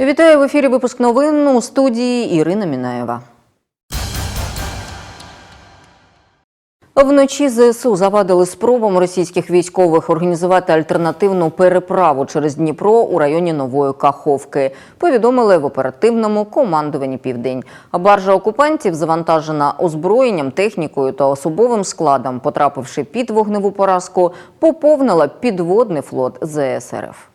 Вітаю в ефірі випуск новин у студії Ірина Мінаєва. Вночі ЗСУ завадили спробам російських військових організувати альтернативну переправу через Дніпро у районі Нової Каховки. Повідомили в оперативному командуванні Південь. Баржа окупантів, завантажена озброєнням, технікою та особовим складом, потрапивши під вогневу поразку, поповнила підводний флот ЗС РФ.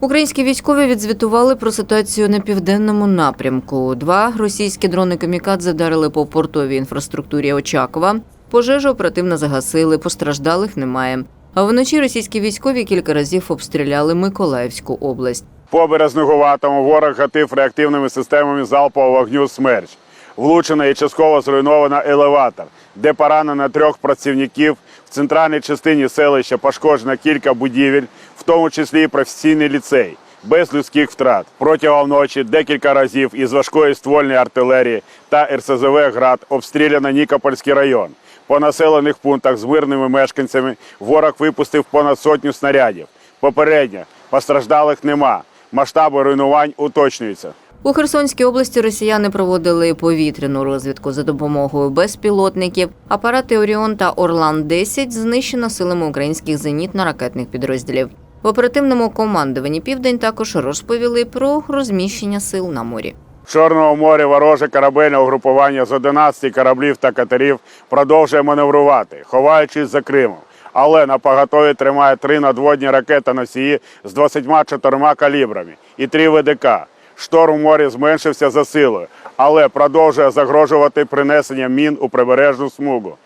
Українські військові відзвітували про ситуацію на південному напрямку. Два російські дрони камікадзе вдарили по портовій інфраструктурі Очакова. Пожежу оперативно загасили, постраждалих немає. А вночі російські військові кілька разів обстріляли Миколаївську область. По Березнегуватому ворог гатив реактивними системами залпового вогню «Смерч». Влучено і частково зруйновано елеватор, де поранено трьох працівників. В центральній частині селища пошкоджено кілька будівель, тому числі і професійний ліцей, без людських втрат. Протягом ночі декілька разів із важкої ствольної артилерії та РСЗВ «Град» обстріляно Нікопольський район. По населених пунктах з мирними мешканцями ворог випустив понад сотню снарядів. Попередньо постраждалих нема. Масштаби руйнувань уточнюються. У Херсонській області росіяни проводили повітряну розвідку за допомогою безпілотників. Апарати Оріон та Орлан 10 знищено силами українських зенітно-ракетних підрозділів. В оперативному командуванні Південь також розповіли про розміщення сил на морі. В Чорному морі вороже корабельне угрупування з 11 кораблів та катерів продовжує маневрувати, ховаючись за Кримом. Але на поготові тримає три надводні ракети-носії з 24 калібрами і три ВДК. Шторм у морі зменшився за силою, але продовжує загрожувати принесенням мін у прибережну смугу.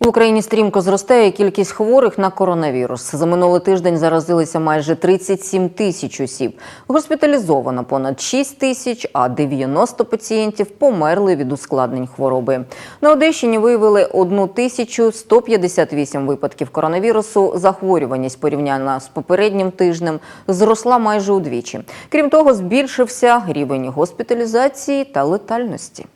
В Україні стрімко зростає кількість хворих на коронавірус. За минулий тиждень заразилися майже 37 тисяч осіб. Госпіталізовано понад 6 тисяч, а 90 пацієнтів померли від ускладнень хвороби. На Одещині виявили 1158 випадків коронавірусу. Захворюваність порівняно з попереднім тижнем зросла майже удвічі. Крім того, збільшився рівень госпіталізації та летальності.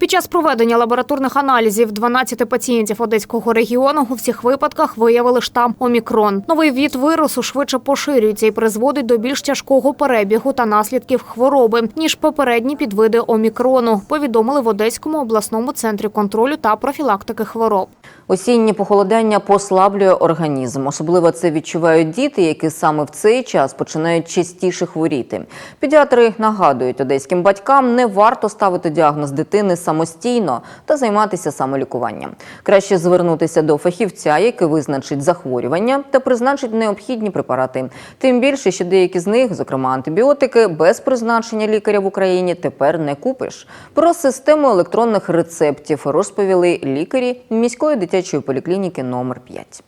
Під час проведення лабораторних аналізів 12 пацієнтів одеського регіону у всіх випадках виявили штам Омікрон. Новий від вірусу швидше поширюється і призводить до більш тяжкого перебігу та наслідків хвороби ніж попередні підвиди Омікрону. Повідомили в Одеському обласному центрі контролю та профілактики хвороб. Осіннє похолодання послаблює організм. Особливо це відчувають діти, які саме в цей час починають частіше хворіти. Педіатри нагадують одеським батькам, не варто ставити діагноз дитини самостійно та займатися самолікуванням. Краще звернутися до фахівця, який визначить захворювання та призначить необхідні препарати. Тим більше, що деякі з них, зокрема антибіотики, без призначення лікаря в Україні тепер не купиш. Про систему електронних рецептів розповіли лікарі міської дитячої поліклініки номер 5.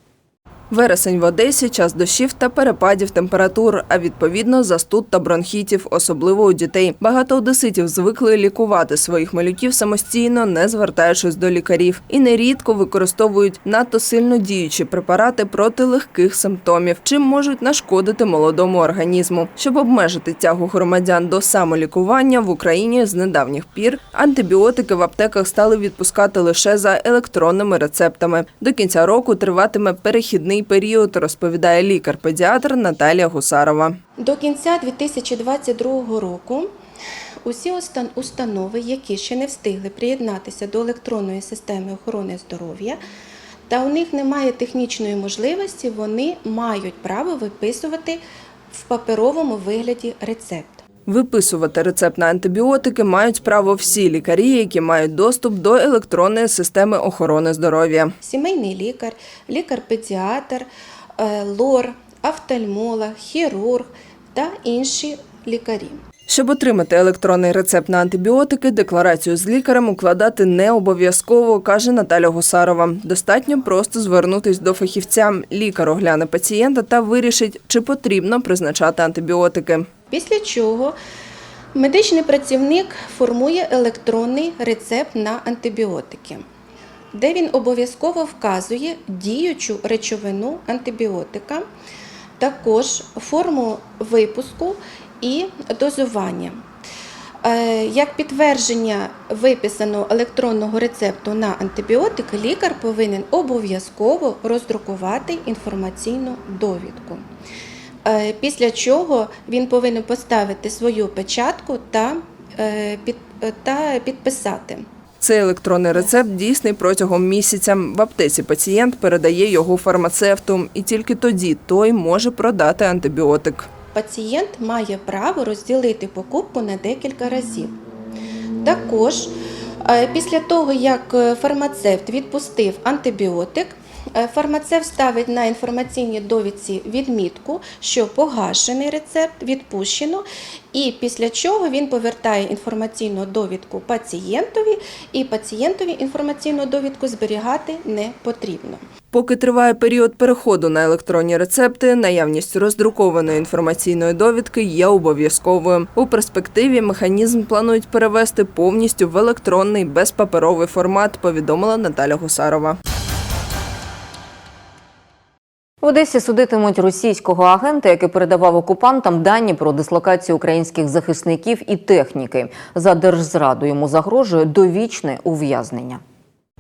Вересень в Одесі час дощів та перепадів температур, а відповідно застуд та бронхітів, особливо у дітей. Багато одеситів звикли лікувати своїх малюків самостійно, не звертаючись до лікарів, і нерідко використовують надто сильно діючі препарати проти легких симптомів, чим можуть нашкодити молодому організму. Щоб обмежити тягу громадян до самолікування в Україні з недавніх пір антибіотики в аптеках стали відпускати лише за електронними рецептами. До кінця року триватиме перехідний період, розповідає лікар-педіатр Наталія Гусарова. До кінця 2022 року усі установи, які ще не встигли приєднатися до електронної системи охорони здоров'я, та у них немає технічної можливості, вони мають право виписувати в паперовому вигляді рецепт. Виписувати рецепт на антибіотики мають право всі лікарі, які мають доступ до електронної системи охорони здоров'я. Сімейний лікар, лікар-педіатр, е, лор, офтальмолог, хірург та інші лікарі. Щоб отримати електронний рецепт на антибіотики, декларацію з лікарем укладати не обов'язково, каже Наталя Гусарова. Достатньо просто звернутись до фахівця. Лікар огляне пацієнта та вирішить, чи потрібно призначати антибіотики. Після чого медичний працівник формує електронний рецепт на антибіотики, де він обов'язково вказує діючу речовину антибіотика, також форму випуску і дозування. Е, Як підтвердження виписаного електронного рецепту на антибіотик, лікар повинен обов'язково роздрукувати інформаційну довідку. Е, після чого він повинен поставити свою печатку та, е, під, е, та підписати. Цей електронний рецепт дійсний протягом місяця. В аптеці пацієнт передає його фармацевту, і тільки тоді той може продати антибіотик. Пацієнт має право розділити покупку на декілька разів. Також після того, як фармацевт відпустив антибіотик, фармацевт ставить на інформаційній довідці відмітку, що погашений рецепт відпущено, і після чого він повертає інформаційну довідку пацієнтові, і пацієнтові інформаційну довідку зберігати не потрібно. Поки триває період переходу на електронні рецепти, наявність роздрукованої інформаційної довідки є обов'язковою. У перспективі механізм планують перевести повністю в електронний безпаперовий формат, повідомила Наталя Гусарова. В Одесі судитимуть російського агента, який передавав окупантам дані про дислокацію українських захисників і техніки. За держзраду йому загрожує довічне ув'язнення.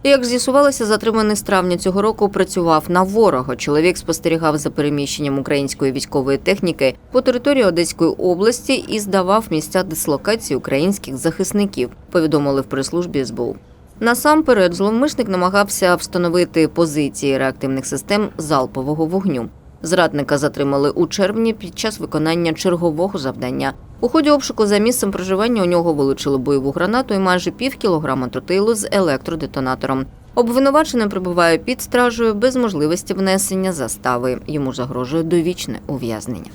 Як з'ясувалося, затриманий з травня цього року працював на ворога. Чоловік спостерігав за переміщенням української військової техніки по території Одеської області і здавав місця дислокації українських захисників. Повідомили в прес-службі СБУ. Насамперед, зловмисник намагався встановити позиції реактивних систем залпового вогню. Зрадника затримали у червні під час виконання чергового завдання. У ході обшуку за місцем проживання у нього вилучили бойову гранату і майже пів кілограма тротилу з електродетонатором. Обвинувачений перебуває під стражею без можливості внесення застави. Йому загрожує довічне ув'язнення.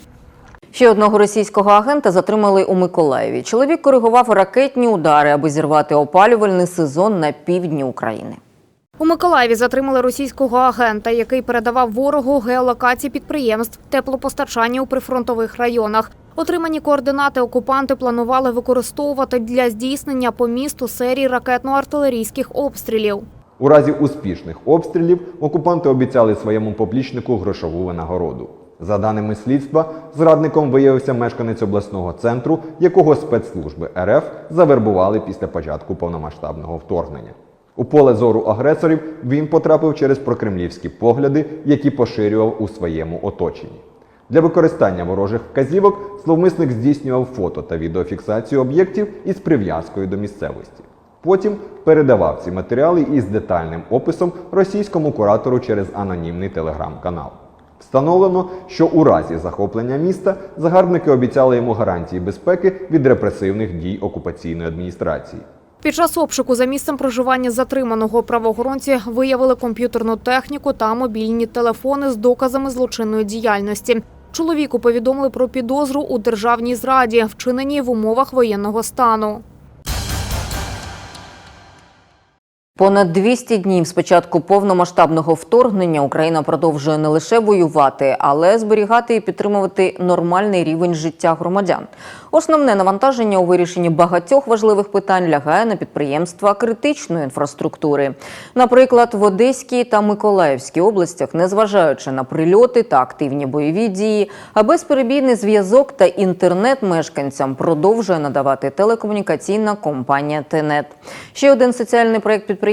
Ще одного російського агента затримали у Миколаєві. Чоловік коригував ракетні удари, аби зірвати опалювальний сезон на півдні України. У Миколаєві затримали російського агента, який передавав ворогу геолокації підприємств теплопостачання у прифронтових районах. Отримані координати окупанти планували використовувати для здійснення по місту серії ракетно-артилерійських обстрілів. У разі успішних обстрілів окупанти обіцяли своєму поплічнику грошову винагороду. За даними слідства, зрадником виявився мешканець обласного центру, якого спецслужби РФ завербували після початку повномасштабного вторгнення. У поле зору агресорів він потрапив через прокремлівські погляди, які поширював у своєму оточенні. Для використання ворожих вказівок зловмисник здійснював фото та відеофіксацію об'єктів із прив'язкою до місцевості. Потім передавав ці матеріали із детальним описом російському куратору через анонімний телеграм-канал. Встановлено, що у разі захоплення міста загарбники обіцяли йому гарантії безпеки від репресивних дій окупаційної адміністрації. Під час обшуку за місцем проживання затриманого правоохоронці виявили комп'ютерну техніку та мобільні телефони з доказами злочинної діяльності. Чоловіку повідомили про підозру у державній зраді, вчиненій в умовах воєнного стану. Понад 200 днів з початку повномасштабного вторгнення Україна продовжує не лише воювати, але зберігати і підтримувати нормальний рівень життя громадян. Основне навантаження у вирішенні багатьох важливих питань лягає на підприємства критичної інфраструктури. Наприклад, в Одеській та Миколаївській областях, незважаючи на прильоти та активні бойові дії, а безперебійний зв'язок та інтернет мешканцям продовжує надавати телекомунікаційна компанія ТЕНЕТ. Ще один соціальний проект підприємства,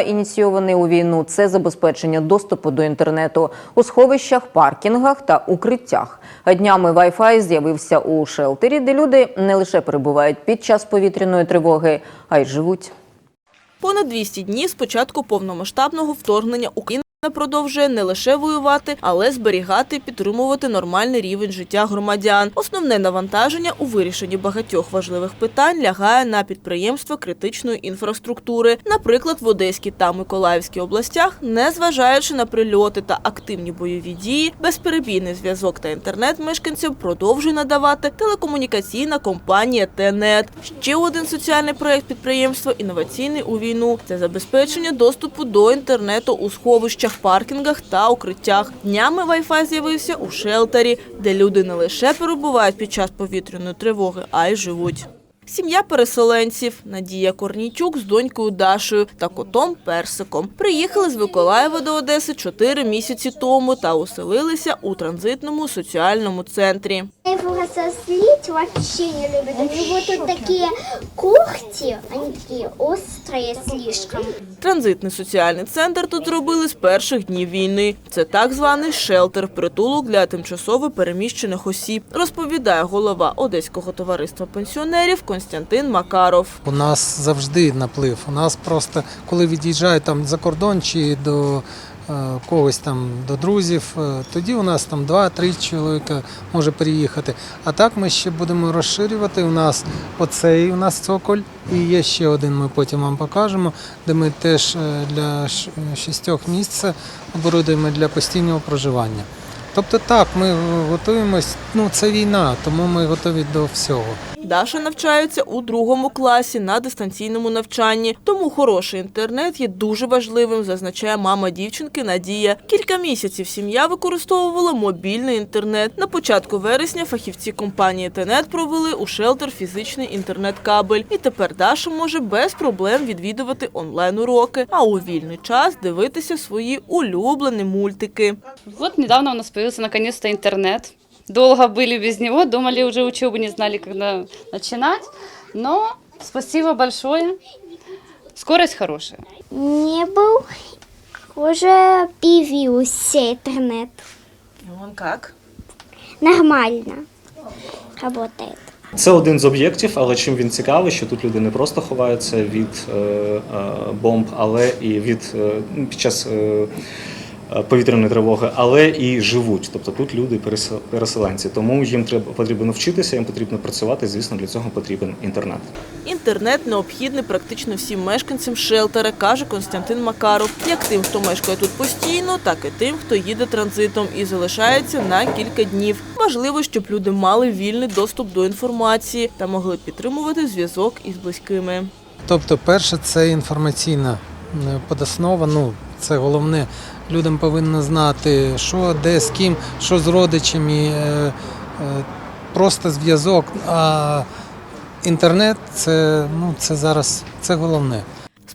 ініційований у війну, це забезпечення доступу до інтернету у сховищах, паркінгах та укриттях. Днями Wi-Fi з'явився у шелтері, де люди не лише перебувають під час повітряної тривоги, а й живуть. Понад 200 днів з початку повномасштабного вторгнення Україна продовжує не лише воювати, але зберігати і підтримувати нормальний рівень життя громадян. Основне навантаження у вирішенні багатьох важливих питань лягає на підприємства критичної інфраструктури, наприклад, в Одеській та Миколаївській областях, незважаючи на прильоти та активні бойові дії, безперебійний зв'язок та інтернет мешканцям продовжує надавати телекомунікаційна компанія ТЕНЕТ. Ще один соціальний проект підприємства інноваційний у війну це забезпечення доступу до інтернету у сховищах, паркінгах та укриттях. Днями Wi-Fi з'явився у шелтері, де люди не лише перебувають під час повітряної тривоги, а й живуть. Сім'я переселенців Надія Корнійчук з донькою Дашею та котом Персиком приїхали з Миколаєва до Одеси чотири місяці тому та оселилися у транзитному соціальному центрі. Разозлить вообще не любит. У него тут такие когти, они такие острые слишком. Транзитний соціальний центр тут зробили з перших днів війни. Це так званий шелтер, притулок для тимчасово переміщених осіб, розповідає голова Одеського товариства пенсіонерів Константин Макаров. У нас завжди наплив. У нас просто коли від'їжджають там за кордон чи до е, когось там до друзів, е, тоді у нас там два-три чоловіка може приїхати. А так ми ще будемо розширювати. У нас оцей у нас цоколь, і є ще один. Ми потім вам покажемо, де ми теж е, для шістьох місць оборудуємо для постійного проживання. Тобто так, ми готуємось. Ну це війна, тому ми готові до всього. Даша навчається у другому класі на дистанційному навчанні, тому хороший інтернет є дуже важливим, зазначає мама дівчинки Надія. Кілька місяців сім'я використовувала мобільний інтернет. На початку вересня фахівці компанії Тенет провели у шелтер фізичний інтернет-кабель. І тепер Даша може без проблем відвідувати онлайн-уроки, а у вільний час дивитися свої улюблені мультики. Вот недавно у нас появился наконец-то интернет. Долго были без него, думали уже учебу, не знали, когда начинать. Но спасибо большое. Скорость хорошая. Не был, уже появился интернет. Вон як? Нормально работает. Це один з об'єктів, але чим він цікавий, що тут люди не просто ховаються від е, е, бомб, але і від е, під час е, повітряної тривоги, але і живуть. Тобто тут люди пересел- переселенці. Тому їм треба потрібно вчитися, їм потрібно працювати. Звісно, для цього потрібен інтернет. Інтернет необхідний практично всім мешканцям шелтера, каже Константин Макаров. Як тим, хто мешкає тут постійно, так і тим, хто їде транзитом і залишається на кілька днів. Важливо, щоб люди мали вільний доступ до інформації та могли підтримувати зв'язок із близькими. Тобто, перше, це інформаційна е, подоснова. Ну, це головне. Людям повинно знати, що, де, з ким, що з родичами. е, е, Просто зв'язок. А інтернет це, ну, це зараз це головне.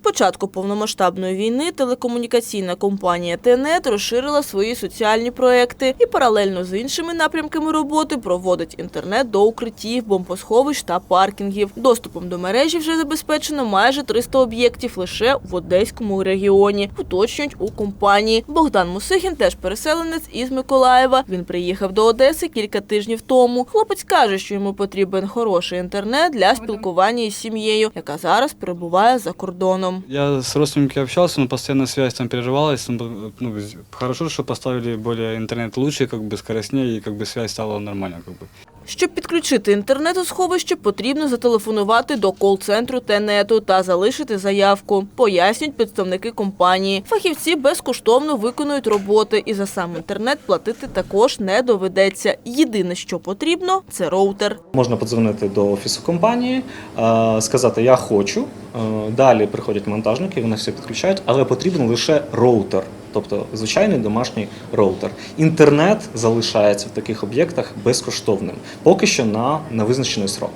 Початку повномасштабної війни телекомунікаційна компанія ТНЕТ розширила свої соціальні проекти і паралельно з іншими напрямками роботи проводить інтернет до укриттів, бомбосховищ та паркінгів. Доступом до мережі вже забезпечено майже 300 об'єктів лише в Одеському регіоні. Уточнюють у компанії. Богдан Мусихін теж переселенець із Миколаєва. Він приїхав до Одеси кілька тижнів тому. Хлопець каже, що йому потрібен хороший інтернет для спілкування із сім'єю, яка зараз перебуває за кордоном Я с родственниками общался, но постоянно связь там переживалась. Ну, ну, хорошо, что поставили более интернет лучше, как бы скоростнее, и как бы связь стала нормально. Как бы. Щоб підключити інтернет у сховище, потрібно зателефонувати до кол-центру ТЕНЕТу та залишити заявку, пояснюють представники компанії. Фахівці безкоштовно виконують роботи і за сам інтернет платити також не доведеться. Єдине, що потрібно, це роутер. Можна подзвонити до офісу компанії, е, сказати Я хочу. Е, Далі приходять монтажники, вони все підключають, але потрібен лише роутер, тобто звичайний домашній роутер. Інтернет залишається в таких об'єктах безкоштовним, поки що на невизначений срок.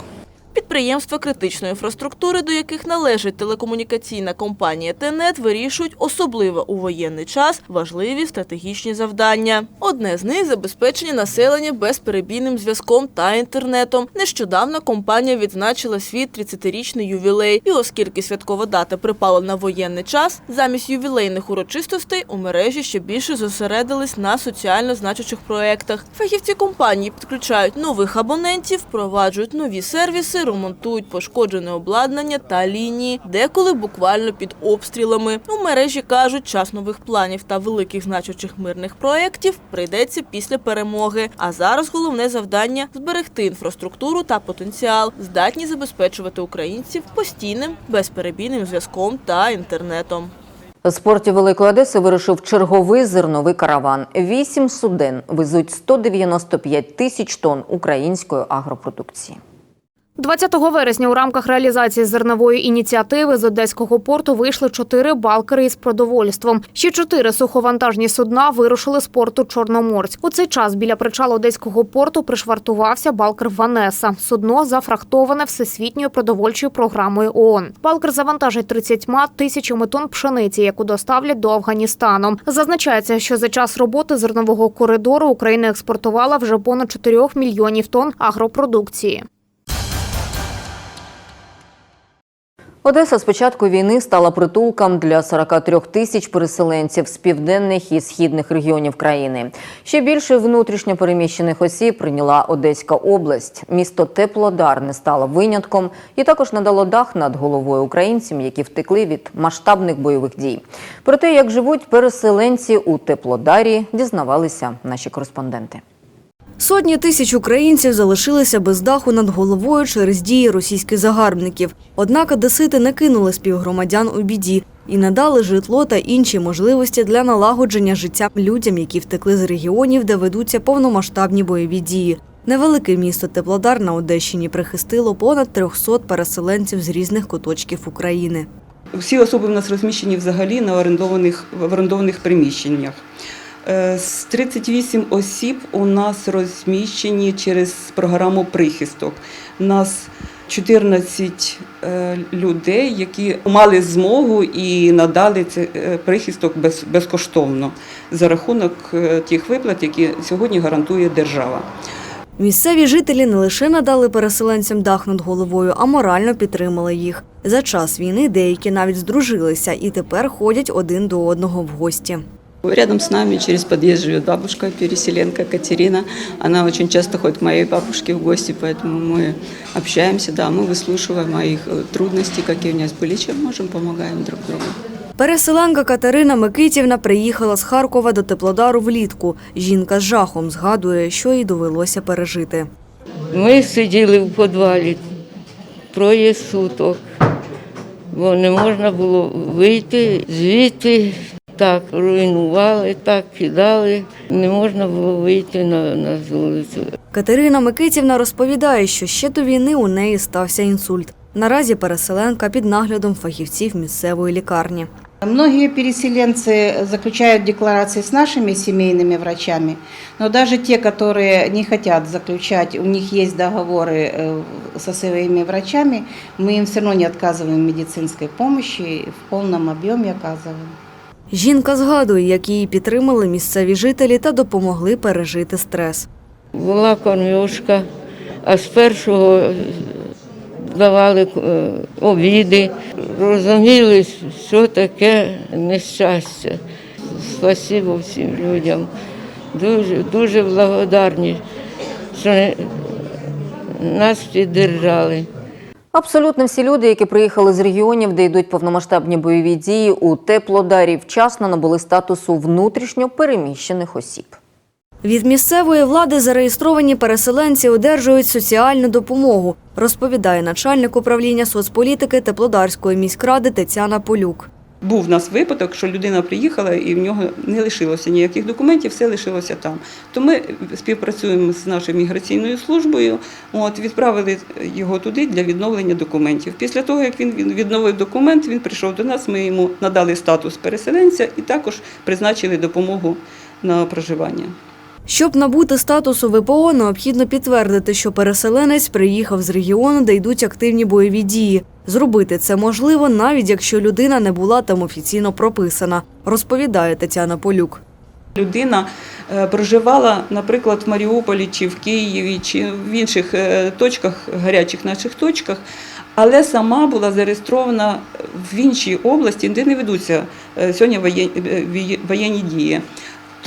Підприємства критичної інфраструктури, до яких належить телекомунікаційна компанія ТЕНЕТ, вирішують особливо у воєнний час важливі стратегічні завдання. Одне з них забезпечення населення безперебійним зв'язком та інтернетом. Нещодавно компанія відзначила свій 30-річний ювілей. І оскільки святкова дата припала на воєнний час, замість ювілейних урочистостей у мережі ще більше зосередились на соціально значучих проєктах. Фахівці компанії підключають нових абонентів, впроваджують нові сервіси, ремонтують пошкоджене обладнання та лінії, деколи буквально під обстрілами. У мережі кажуть, час нових планів та великих значучих мирних проєктів прийдеться після перемоги. А зараз головне завдання зберегти інфраструктуру та потенціал, здатні забезпечувати українців постійним безперебійним зв'язком та інтернетом. З портів Великої Одеси вирушив черговий зерновий караван. Вісім суден везуть 195 тисяч тонн української агропродукції. 20 вересня у рамках реалізації зернової ініціативи з одеського порту вийшли чотири балкери із продовольством. Ще чотири суховантажні судна вирушили з порту Чорноморськ. У цей час біля причалу одеського порту пришвартувався балкер Ванеса. Судно зафрахтоване всесвітньою продовольчою програмою ООН. Балкер завантажить 30 тисячами тонн пшениці, яку доставлять до Афганістану. Зазначається, що за час роботи зернового коридору Україна експортувала вже понад 4 мільйонів тонн агропродукції. Одеса з початку війни стала притулком для 43 тисяч переселенців з південних і східних регіонів країни. Ще більше внутрішньо переміщених осіб прийняла Одеська область. Місто Теплодар не стало винятком і також надало дах над головою українцям, які втекли від масштабних бойових дій. Про те, як живуть переселенці у Теплодарі, дізнавалися наші кореспонденти. Сотні тисяч українців залишилися без даху над головою через дії російських загарбників. Однак одесити не кинули співгромадян у біді і надали житло та інші можливості для налагодження життя людям, які втекли з регіонів, де ведуться повномасштабні бойові дії. Невелике місто Теплодар на Одещині прихистило понад 300 переселенців з різних куточків України. Всі особи в нас розміщені взагалі на орендованих, в орендованих приміщеннях. Е, З 38 осіб у нас розміщені через програму прихисток. У нас 14 е, людей, які мали змогу і надали цей е, прихисток безкоштовно за рахунок тих виплат, які сьогодні гарантує держава. Місцеві жителі не лише надали переселенцям дах над головою, а морально підтримали їх. За час війни деякі навіть здружилися і тепер ходять один до одного в гості. Рядом с нами через подъезд живет бабушка, переселенка Катерина. Она очень часто ходит к моей бабушке в гости, поэтому мы общаемся, да, мы выслушиваем о их э, трудности, какие у нас были, чем можем, помогаем друг другу. Переселенка Катерина Микитівна приїхала з Харкова до Теплодару влітку. Жінка з жахом згадує, що їй довелося пережити. Ми сиділи в підвалі троє суток, бо не можна було вийти звідти. Так руйнували, так кидали, не можна було вийти на, на вулицю. Катерина Микитівна розповідає, що ще до війни у неї стався інсульт. Наразі переселенка під наглядом фахівців місцевої лікарні. Многие переселенцы заключают декларации с нашими семейными врачами, но даже те, которые не хотят заключать, у них есть договоры э, со своими врачами, мы им все равно не отказываем в медицинской помощи, в полном объеме оказываем. Жінка згадує, як її підтримали місцеві жителі та допомогли пережити стрес. Була конюшка, а з першого давали е, обіди, розуміли, що таке нещастя. Спасибо всім людям. Дуже, дуже благодарні, що нас підтримали. Абсолютно всі люди, які приїхали з регіонів, де йдуть повномасштабні бойові дії, у Теплодарі вчасно набули статусу внутрішньо переміщених осіб. Від місцевої влади зареєстровані переселенці одержують соціальну допомогу, розповідає начальник управління соцполітики Теплодарської міськради Тетяна Полюк. Був в нас випадок, що людина приїхала і в нього не лишилося ніяких документів, все лишилося там. То ми співпрацюємо з нашою міграційною службою, от, відправили його туди для відновлення документів. Після того, як він відновив документ, він прийшов до нас, ми йому надали статус переселенця і також призначили допомогу на проживання. Щоб набути статусу ВПО, необхідно підтвердити, що переселенець приїхав з регіону, де йдуть активні бойові дії. Зробити це можливо, навіть якщо людина не була там офіційно прописана, розповідає Тетяна Полюк. Людина е, проживала, наприклад, в Маріуполі чи в Києві, чи в інших е, точках, гарячих наших точках, але сама була зареєстрована в іншій області, де не ведуться е, сьогодні воєнні дії.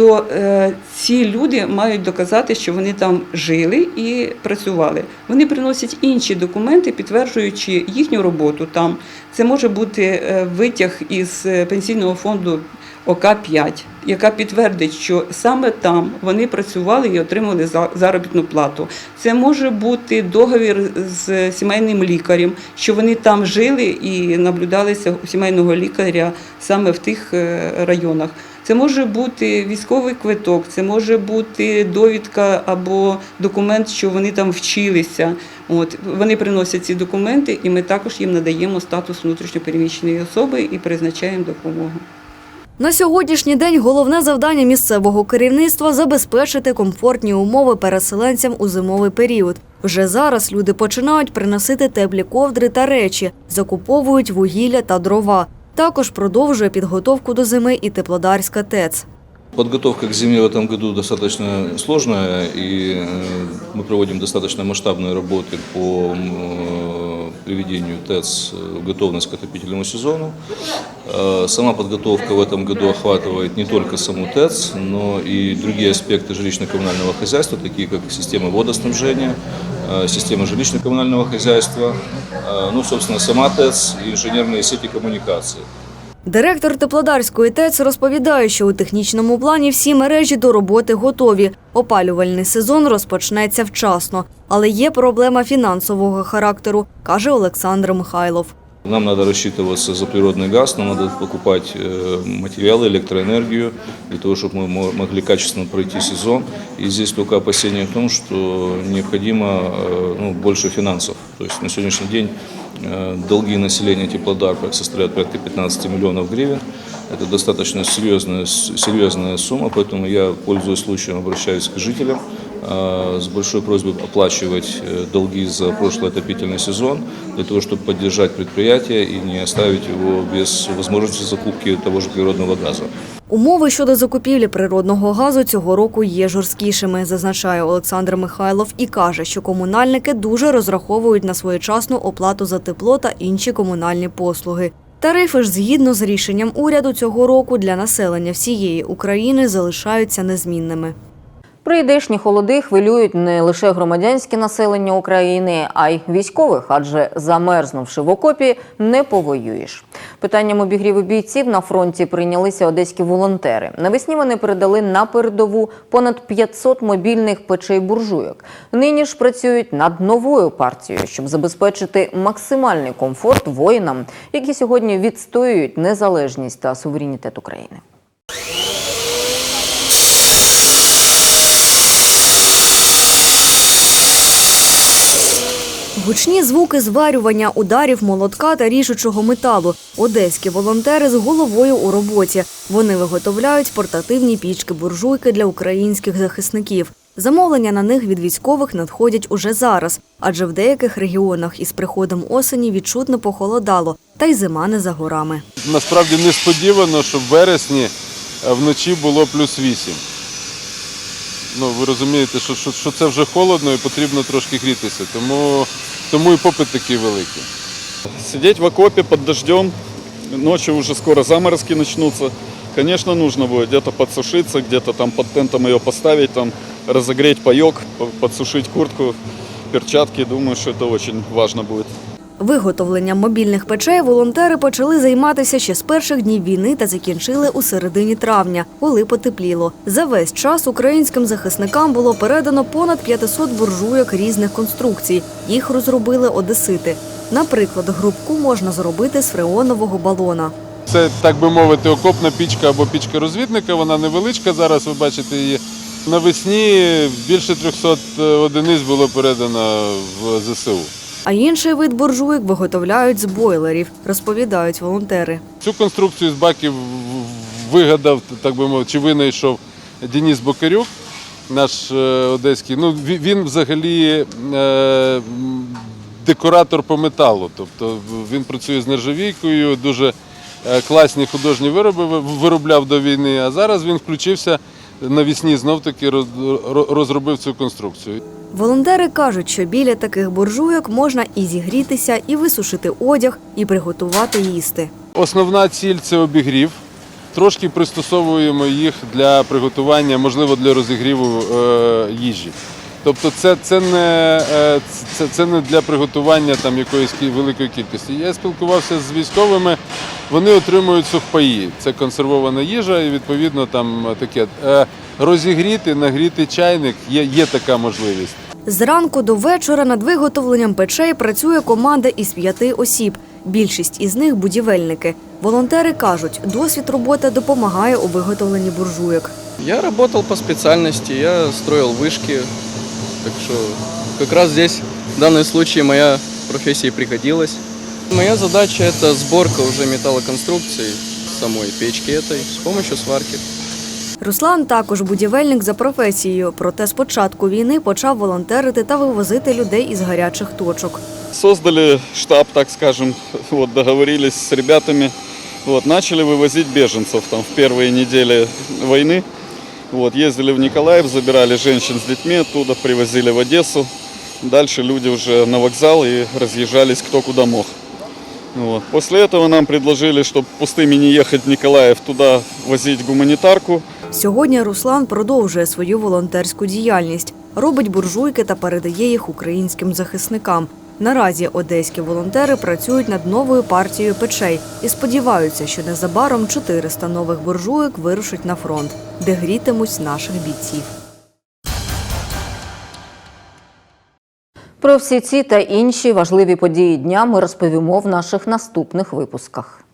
То е, ці люди мають доказати, що вони там жили і працювали. Вони приносять інші документи, підтверджуючи їхню роботу там. Це може бути е, витяг із е, пенсійного фонду ОК-5, яка підтвердить, що саме там вони працювали і отримали за- заробітну плату. Це може бути договір з сімейним лікарем, що вони там жили і наблюдалися у сімейного лікаря саме в тих районах. Це може бути військовий квиток, це може бути довідка або документ, що вони там вчилися. От вони приносять ці документи, і ми також їм надаємо статус внутрішньопереміщеної особи і призначаємо допомогу. На сьогоднішній день головне завдання місцевого керівництва забезпечити комфортні умови переселенцям у зимовий період. Вже зараз люди починають приносити теплі ковдри та речі, закуповують вугілля та дрова. Також продовжує підготовку до зими і теплодарська ТЕЦ. Подготовка к зиме в этом году достаточно сложная, и э, мы проводим достаточно масштабные работы по м, приведению ТЭЦ в готовность к отопительному сезону. Э, Сама подготовка в этом году охватывает не только саму ТЭЦ, но и другие аспекты жилищно-коммунального хозяйства, такие как система водоснабжения, э, система жилищно-коммунального хозяйства, э, ну, собственно, сама ТЭЦ и инженерные сети коммуникации. Директор Теплодарської ТЕЦ розповідає, що у технічному плані всі мережі до роботи готові. Опалювальний сезон розпочнеться вчасно, але є проблема фінансового характеру, каже Олександр Михайлов. Нам надо рассчитываться за природный газ, нам надо покупать э, материалы, электроэнергию для того, чтобы мы мо- могли качественно пройти сезон. И здесь только опасение в том, что необходимо э, ну, больше финансов. То есть на сегодняшний день э, долги населения Теплодарка составляют порядка 15 миллионов гривен. Это достаточно серьезная, с- серьезная сумма, поэтому я, пользуясь случаем, обращаюсь к жителям э, с большой просьбой оплачивать э, долги за прошлый отопительный сезон, для того, чтобы поддержать предприятие и не оставить его без возможности закупки того же природного газа. Умови щодо закупівлі природного газу цього року є жорсткішими, зазначає Олександр Михайлов і каже, що комунальники дуже розраховують на своєчасну оплату за тепло та інші комунальні послуги. Тарифи ж згідно з рішенням уряду цього року для населення всієї України залишаються незмінними. Прийдешні холоди хвилюють не лише громадянське населення України, а й військових, адже замерзнувши в окопі, не повоюєш. Питанням обігріву бійців на фронті прийнялися одеські волонтери. Навесні вони передали на передову понад 500 мобільних печей буржуйок. Нині ж працюють над новою партією, щоб забезпечити максимальний комфорт воїнам, які сьогодні відстоюють незалежність та суверенітет України. Гучні звуки зварювання ударів молотка та ріжучого металу. Одеські волонтери з головою у роботі. Вони виготовляють портативні пічки-буржуйки для українських захисників. Замовлення на них від військових надходять уже зараз, адже в деяких регіонах із приходом осені відчутно похолодало, та й зима не за горами. Насправді несподівано, що в вересні е, вночі було плюс 8. Ну, ви розумієте, що, що, що це вже холодно і потрібно трошки грітися. Тому, тому і попит такий великий. Сидеть в окопе под дождем, ночью уже скоро заморозки начнутся. Конечно, нужно будет где-то подсушиться, где-то там под тентом ее поставить, там разогреть паек, по- подсушить куртку, перчатки. Думаю, что это очень важно будет. Виготовленням мобільних печей волонтери почали займатися ще з перших днів війни та закінчили у середині травня, коли потепліло. За весь час українським захисникам було передано понад 500 буржуйок різних конструкцій. Їх розробили одесити. Наприклад, грубку можна зробити з фреонового балона. Це, так би мовити, окопна пічка або пічка розвідника. Вона невеличка. Зараз ви бачите її. Навесні більше 300 одиниць було передано в ЗСУ. А інший вид буржуйок виготовляють з бойлерів, розповідають волонтери. Цю конструкцію з баків вигадав, так би мовити, чи винайшов Деніс Бокарюк, наш е, одеський. Ну, він взагалі е, декоратор по металу. Тобто він працює з нержавійкою, дуже е, класні художні вироби виробляв до війни. А зараз він включився навісні знов таки роз- розробив цю конструкцію. Волонтери кажуть, що біля таких буржуйок можна і зігрітися, і висушити одяг, і приготувати їсти. Основна ціль це обігрів. Трошки пристосовуємо їх для приготування, можливо, для розігріву е, їжі. Тобто це, це, не, е, це, це не для приготування там, якоїсь кі- великої кількості. Я спілкувався з військовими, вони отримують сухпаї. Це консервована їжа і відповідно там таке. Е, розігріти, нагріти чайник є, є така можливість. Зранку до вечора над виготовленням печей працює команда із п'яти осіб. Більшість із них будівельники. Волонтери кажуть, досвід роботи допомагає у виготовленні буржуйок. Я работал по специальности, я строил вышки, так что как раз здесь в данном случае моя профессия и пригодилась. Моя задача это сборка уже металлоконструкций самой печки этой с помощью сварки. Руслан також будівельник за професією, проте з початку війни почав волонтерити та вивозити людей із гарячих точок. Создали штаб, так скажем, вот, договорились с ребятами, вот, начали вывозить беженцев там в первые недели войны. Вот, ездили в Николаев, забирали женщин с детьми оттуда, привозили в Одессу. Дальше люди уже на вокзал и разъезжались кто куда мог. Вот. После этого нам предложили, чтобы пустыми не ехать в Николаев, туда возить гуманитарку. Сьогодні Руслан продовжує свою волонтерську діяльність, робить буржуйки та передає їх українським захисникам. Наразі одеські волонтери працюють над новою партією печей і сподіваються, що незабаром 400 нових буржуйок вирушать на фронт, де грітимуть наших бійців. Про всі ці та інші важливі події дня ми розповімо в наших наступних випусках.